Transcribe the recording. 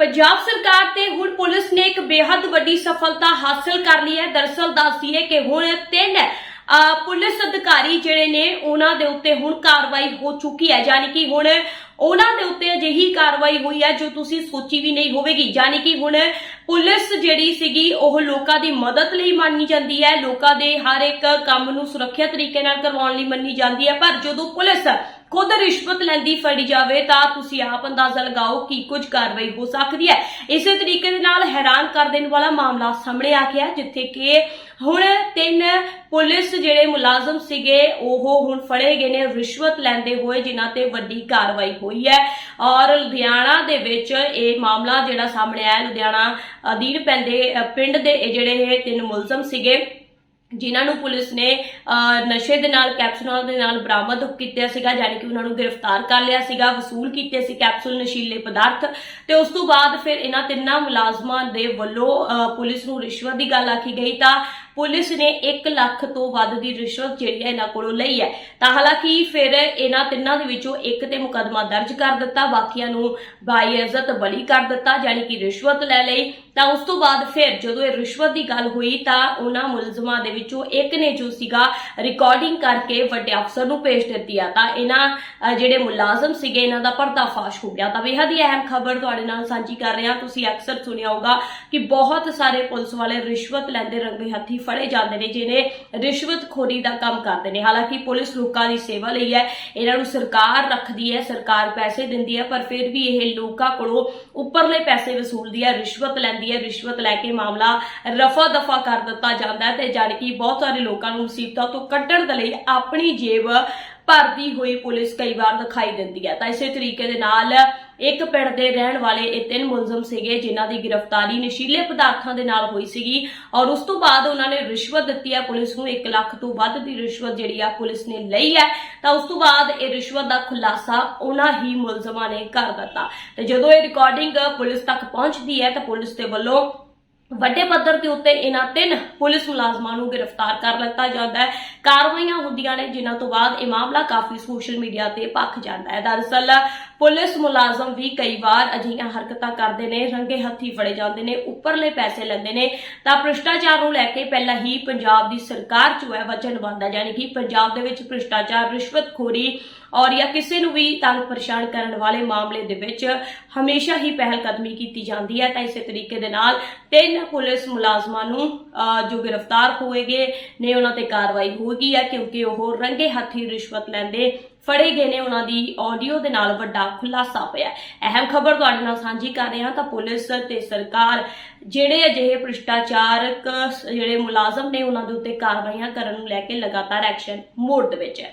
ਪੰਜਾਬ ਸਰਕਾਰ ਤੇ ਹੁਣ ਪੁਲਿਸ ਨੇ ਇੱਕ ਬੇहद ਵੱਡੀ ਸਫਲਤਾ ਹਾਸਲ ਕਰ ਲਈ ਹੈ। ਦਰਅਸਲ ਦੱਸਦੀਏ ਕਿ ਹੁਣ ਤਿੰਨ ਪੁਲਿਸ ਅਧਿਕਾਰੀ ਜਿਹੜੇ ਨੇ, ਉਹਨਾਂ ਦੇ ਉੱਤੇ ਹੁਣ ਕਾਰਵਾਈ ਹੋ ਚੁੱਕੀ ਹੈ। ਯਾਨੀ ਕਿ ਹੁਣ ਉਹਨਾਂ ਦੇ ਉੱਤੇ ਅਜਿਹੀ ਕਾਰਵਾਈ ਹੋਈ ਹੈ ਜੋ ਤੁਸੀਂ ਸੋਚੀ ਵੀ ਨਹੀਂ ਹੋਵੇਗੀ। ਯਾਨੀ ਕਿ ਹੁਣ ਪੁਲਿਸ ਜਿਹੜੀ ਸੀਗੀ, ਉਹ ਲੋਕਾਂ ਦੀ ਮਦਦ ਲਈ ਮੰਨੀ ਜਾਂਦੀ ਹੈ। ਲੋਕਾਂ ਦੇ ਹਰ ਇੱਕ ਕੰਮ ਨੂੰ ਸੁਰੱਖਿਅਤ ਤਰੀਕੇ ਨਾਲ ਕਰਵਾਉਣ ਲਈ ਮੰਨੀ ਜਾਂਦੀ ਹੈ। ਪਰ ਜਦੋਂ ਪੁਲਿਸ ਖੁਦ ਰਿਸ਼ਵਤ ਲੈਂਦੀ ਫੜੀ ਜਾਵੇ ਤਾਂ ਤੁਸੀਂ ਆਪ ਅੰਦਾਜ਼ਾ ਲਗਾਓ ਕਿ ਕੁਝ ਕਾਰਵਾਈ ਹੋ ਸਕਦੀ ਹੈ। ਇਸੇ ਤਰੀਕੇ ਦੇ ਨਾਲ ਹੈਰਾਨ ਕਰ ਦੇਣ ਵਾਲਾ ਮਾਮਲਾ ਸਾਹਮਣੇ ਆ ਗਿਆ, ਜਿੱਥੇ ਕਿ ਹੁਣ ਤਿੰਨ ਪੁਲਿਸ ਜਿਹੜੇ ਮੁਲਾਜ਼ਮ ਸੀਗੇ, ਉਹ ਹੁਣ ਫੜੇ ਗਏ ਨੇ ਰਿਸ਼ਵਤ ਲੈਂਦੇ ਹੋਏ, ਜਿਨ੍ਹਾਂ ਤੇ ਵੱਡੀ ਕਾਰਵਾਈ ਹੋਈ ਹੈ। ਔਰ ਲੁਧਿਆਣਾ ਦੇ ਵਿੱਚ ਇਹ ਮਾਮਲਾ ਜਿਹੜਾ ਸਾਹਮਣੇ ਆਇਆ, ਲੁਧਿਆਣਾ ਅਧੀਨ ਪੈਂਦੇ ਪਿੰਡ ਦੇ ਇਹ ਜਿਹੜੇ ਇਹ ਤਿੰਨ ਮੁਲਜ਼ਮ ਸੀਗੇ ਜਿਨ੍ਹਾਂ ਨੂੰ ਪੁਲਿਸ ਨੇ ਅਹ, ਨਸ਼ੇ ਦੇ ਨਾਲ ਕੈਪਸੂਲਾਂ ਦੇ ਨਾਲ ਬਰਾਮਦ ਕੀਤਾ ਸੀਗਾ ਯਾਨੀ ਕਿ ਉਹਨਾਂ ਨੂੰ ਗ੍ਰਿਫਤਾਰ ਕਰ ਲਿਆ ਸੀਗਾ ਵਸੂਲ ਕੀਤੇ ਸੀ ਕੈਪਸੂਲ ਨਸ਼ੀਲੇ ਪਦਾਰਥ ਤੇ ਉਸ ਤੋਂ ਬਾਅਦ ਫਿਰ ਇਹਨਾਂ ਤਿੰਨਾਂ ਮੁਲਾਜ਼ਮਾਂ ਦੇ ਵੱਲੋਂ ਅਹ, ਪੁਲਿਸ ਨੂੰ ਰਿਸ਼ਵਤ ਦੀ ਗੱਲ ਆਖੀ ਗਈ ਤਾਂ ਪੁਲਿਸ ਨੇ 1 ਲੱਖ ਤੋਂ ਵੱਧ ਦੀ ਰਿਸ਼ਵਤ ਜਿਹੜੀ ਹੈ ਇਹਨਾਂ ਕੋਲੋਂ ਲਈ ਹੈ। ਤਾਂ ਹਾਲਾਂਕਿ ਫਿਰ ਇਹਨਾਂ ਤਿੰਨਾਂ ਦੇ ਵਿੱਚੋਂ ਇੱਕ ਤੇ ਮੁਕੱਦਮਾ ਦਰਜ ਕਰ ਦਿੱਤਾ, ਬਾਕੀਆਂ ਨੂੰ ਬਾਈ ਬਲੀ ਕਰ ਦਿੱਤਾ, ਯਾਨੀ ਕਿ ਰਿਸ਼ਵਤ ਲੈ ਲਈ। ਤਾਂ ਉਸ ਤੋਂ ਬਾਅਦ ਫਿਰ ਜਦੋਂ ਇਹ ਰਿਸ਼ਵਤ ਦੀ ਗੱਲ ਹੋਈ, ਤਾਂ ਉਹਨਾਂ ਮੁਲਜ਼ਮਾਂ ਦੇ ਵਿੱਚੋਂ ਇੱਕ ਨੇ ਜੋ ਸੀਗਾ ਰਿਕਾਰਡਿੰਗ ਕਰਕੇ ਵੱਡੇ ਅਫਸਰ ਨੂੰ ਭੇਜ ਦਿੱਤੀ ਆ। ਤਾਂ ਇਹਨਾਂ ਜਿਹੜੇ ਮੁਲਾਜ਼ਮ ਸੀਗੇ, ਇਹਨਾਂ ਦਾ ਪਰਦਾਫਾਸ਼ ਹੋ ਗਿਆ। ਤਾਂ ਬੇਹੱਦ ਹੀ ਅਹਿਮ ਖਬਰ ਤੁਹਾਡੇ ਨਾਲ ਸਾਂਝੀ ਕਰ ਰਹੇ ਹਾਂ। ਤੁਸੀਂ ਅਕਸਰ ਸੁਣਿਆ ਹੋਗਾ ਕਿ ਬਹੁਤ ਸਾਰੇ ਪੁਲਿਸ ਵਾਲੇ ਰਿਸ਼ਵਤ ਲੈਂਦੇ ਰੰਗੇ ਹੱਥੀ ਫੜੇ ਜਾਂਦੇ ਨੇ ਜਿਹਨੇ ਰਿਸ਼ਵਤਖੋਰੀ ਦਾ ਕੰਮ ਕਰਦੇ ਨੇ। ਹਾਲਾਂਕਿ ਪੁਲਿਸ ਲੋਕਾਂ ਦੀ ਸੇਵਾ ਲਈ ਹੈ, ਇਹਨਾਂ ਨੂੰ ਸਰਕਾਰ ਰੱਖਦੀ ਹੈ, ਸਰਕਾਰ ਪੈਸੇ ਦਿੰਦੀ ਹੈ, ਪਰ ਫਿਰ ਵੀ ਇਹ ਲੋਕਾਂ ਕੋਲੋਂ ਉੱਪਰਲੇ ਪੈਸੇ ਵਸੂਲਦੀ ਹੈ, ਰਿਸ਼ਵਤ ਲੈਂਦੀ ਹੈ, ਰਿਸ਼ਵਤ ਲੈ ਕੇ ਮਾਮਲਾ ਰਫਾ ਦਫਾ ਕਰ ਦਿੱਤਾ ਜਾਂਦਾ ਹੈ ਤੇ ਜਾਣੀ ਕਿ ਬਹੁਤ ਸਾਰੇ ਲੋਕਾਂ ਨੂੰ ਮੁਸੀਬਤਾਂ ਤੋਂ ਕੱਢਣ ਦੇ ਲਈ ਆਪਣੀ ਜੇਬ ਭਰਦੀ ਹੋਈ ਪੁਲਿਸ ਕਈ ਵਾਰ ਦਿਖਾਈ ਦਿੰਦੀ ਹੈ। ਤਾਂ ਇਸੇ ਤਰੀਕੇ ਦੇ ਨਾਲ ਇੱਕ ਪਿੰਡ ਦੇ ਰਹਿਣ ਵਾਲੇ ਇਹ ਤਿੰਨ ਮੁਲਜ਼ਮ ਸੀਗੇ, ਜਿਨ੍ਹਾਂ ਦੀ ਗ੍ਰਿਫਤਾਰੀ ਨਸ਼ੀਲੇ ਪਦਾਰਥਾਂ ਦੇ ਨਾਲ ਹੋਈ ਸੀਗੀ ਔਰ ਉਸ ਤੋਂ ਬਾਅਦ ਉਹਨਾਂ ਨੇ ਰਿਸ਼ਵਤ ਦਿੱਤੀ ਹੈ ਪੁਲਿਸ ਨੂੰ 1 ਲੱਖ ਤੋਂ ਵੱਧ ਦੀ ਰਿਸ਼ਵਤ ਜਿਹੜੀ ਆ ਪੁਲਿਸ ਨੇ ਲਈ ਹੈ। ਤਾਂ ਉਸ ਤੋਂ ਬਾਅਦ ਇਹ ਰਿਸ਼ਵਤ ਦਾ ਖੁਲਾਸਾ ਉਹਨਾਂ ਹੀ ਮੁਲਜ਼ਮਾਂ ਨੇ ਕਰ ਦਿੱਤਾ। ਤੇ ਜਦੋਂ ਇਹ ਰਿਕਾਰਡਿੰਗ ਪੁਲਿਸ ਤੱਕ ਪਹੁੰਚਦੀ ਹੈ, ਤਾਂ ਪੁਲਿਸ ਦੇ ਵੱਲੋਂ ਵੱਡੇ ਪੱਧਰ ਦੇ ਉੱਤੇ ਇਹਨਾਂ ਤਿੰਨ ਪੁਲਿਸ ਮੁਲਾਜ਼ਮਾਂ ਨੂੰ ਗ੍ਰਿਫਤਾਰ ਕਰ ਲਿੱਤਾ ਜਾਂਦਾ ਹੈ। ਕਾਰਵਾਈਆਂ ਹੁੰਦੀਆਂ ਨੇ, ਜਿਨ੍ਹਾਂ ਤੋਂ ਬਾਅਦ ਇਹ ਮਾਮਲਾ ਕਾਫੀ ਸੋਸ਼ਲ ਮੀਡੀਆ ਤੇ ਭਖ ਜਾਂਦਾ ਹੈ। ਦਰਅਸਲ ਪੁਲਿਸ ਮੁਲਾਜ਼ਮ ਵੀ ਕਈ ਵਾਰ ਅਜਿਹੀਆਂ ਹਰਕਤਾਂ ਕਰਦੇ ਨੇ, ਰੰਗੇ ਹੱਥੀ ਫੜੇ ਜਾਂਦੇ ਨੇ, ਉੱਪਰਲੇ ਪੈਸੇ ਲੈਂਦੇ ਨੇ। ਤਾਂ ਭ੍ਰਿਸ਼ਟਾਚਾਰ ਨੂੰ ਲੈ ਕੇ ਪਹਿਲਾਂ ਹੀ ਪੰਜਾਬ ਦੀ ਸਰਕਾਰ ਜੋ ਹੈ ਵਚਨਬੱਧ ਹੈ, ਯਾਨੀ ਕਿ ਪੰਜਾਬ ਦੇ ਵਿੱਚ ਭ੍ਰਿਸ਼ਟਾਚਾਰ ਰਿਸ਼ਵਤਖੋਰੀ ਔਰ ਜਾਂ ਕਿਸੇ ਨੂੰ ਵੀ ਤੰਗ ਪਰੇਸ਼ਾਨ ਕਰਨ ਵਾਲੇ ਮਾਮਲੇ ਦੇ ਵਿੱਚ ਹਮੇਸ਼ਾ ਹੀ ਪਹਿਲ ਕਦਮੀ ਕੀਤੀ ਜਾਂਦੀ ਹੈ। ਤਾਂ ਇਸੇ ਤਰੀਕੇ ਦੇ ਨਾਲ ਤਿੰਨ ਪੁਲਿਸ ਮੁਲਾਜ਼ਮਾਂ ਨੂੰ ਜੋ ਗ੍ਰਿਫਤਾਰ ਹੋਏਗੇ ਨੇ, ਉਹਨਾਂ ਤੇ ਕਾਰਵਾਈ ਹੋਏਗੀ ਹੈ, ਕਿਉਂਕਿ ਉਹ ਰੰਗੇ ਹੱਥੀ ਰਿਸ਼ਵਤ ਲੈਂਦੇ ਫੜੇ ਗਏ ਨੇ ਉਹਨਾਂ ਦੀ ਆਡੀਓ ਦੇ ਨਾਲ ਵੱਡਾ ਖੁਲਾਸਾ ਪਿਆ ਅਹਿਮ ਖਬਰ ਤੁਹਾਡੇ ਨਾਲ ਸਾਂਝੀ ਕਰ ਰਹੇ ਹਾਂ ਤਾਂ ਪੁਲਿਸ ਤੇ ਸਰਕਾਰ ਜਿਹੜੇ ਅਜਿਹੇ ਭ੍ਰਿਸ਼ਟਾਚਾਰਕ ਜਿਹੜੇ ਮੁਲਾਜ਼ਮ ਨੇ ਉਹਨਾਂ ਦੇ ਉੱਤੇ ਕਾਰਵਾਈਆਂ ਕਰਨ ਨੂੰ ਲੈ ਕੇ ਲਗਾਤਾਰ ਐਕਸ਼ਨ ਮੋਡ ਦੇ ਵਿੱਚ ਹੈ।